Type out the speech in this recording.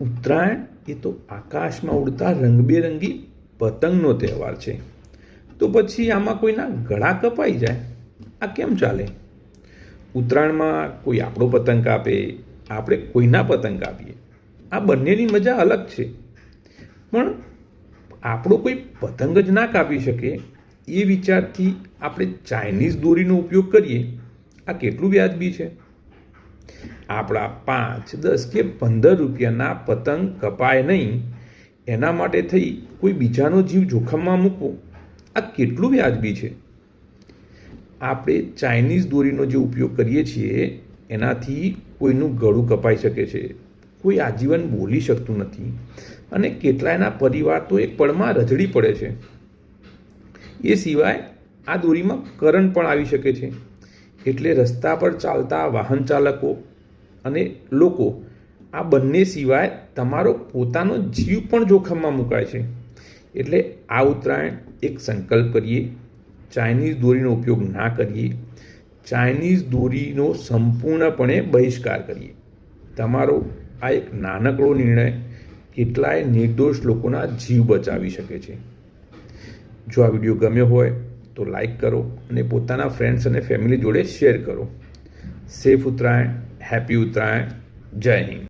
ઉત્તરાયણ એ તો આકાશમાં ઉડતા રંગબેરંગી પતંગનો તહેવાર છે. તો પછી આમાં કોઈના ગળા કપાઈ જાય? આ કેમ ચાલે? ઉત્તરાયણમાં કોઈ આપણો પતંગ કાપે આપણે કોઈના પતંગ કાપીએ આ બંનેની મજા અલગ છે. પણ આપણો કોઈ પતંગ જ ના કાપી શકે એ વિચારથી આપણે ચાઇનીઝ દોરીનો ઉપયોગ કરીએ. આ કેટલું વ્યાજબી છે? આપણા પાંચ, દસ કે પંદર રૂપિયાના પતંગ કપાય નહીં, એના માટે થઈ કોઈ બીજાનો જીવ જોખમમાં મૂકવો. આ કેટલું વ્યાજબી છે? આપણે ચાઇનીઝ દોરીનો જે ઉપયોગ કરીએ છીએ, એનાથી કોઈનું ગળું કપાઈ શકે છે. કોઈ આજીવન બોલી શકતું નથી અને કેટલાયના પરિવાર તો એક પળમાં રજડી પડે છે. એ સિવાય આ દોરીમાં કરંટ પણ આવી શકે છે. એટલે રસ્તા પર ચાલતા વાહન ચાલકો અને લોકો, આ બંને સિવાય તમારો પોતાનો જીવ પણ જોખમમાં મુકાય છે. એટલે આ ઉત્તરાયણ એક સંકલ્પ કરીએ. ચાઇનીઝ દોરીનો ઉપયોગ ના કરીએ. ચાઇનીઝ દોરીનો સંપૂર્ણપણે બહિષ્કાર કરીએ. તમારો આ એક નાનકડો નિર્ણય કેટલાય નિર્દોષ લોકોના જીવ બચાવી શકે છે. જો આ વીડિયો ગમ્યો હોય તો લાઈક કરો અને પોતાના ફ્રેન્ડ્સ અને ફેમિલી જોડે શેર કરો. સેફ ઉત્તરાયણ હેપી ઉત્તરાયણ જય હિન્દ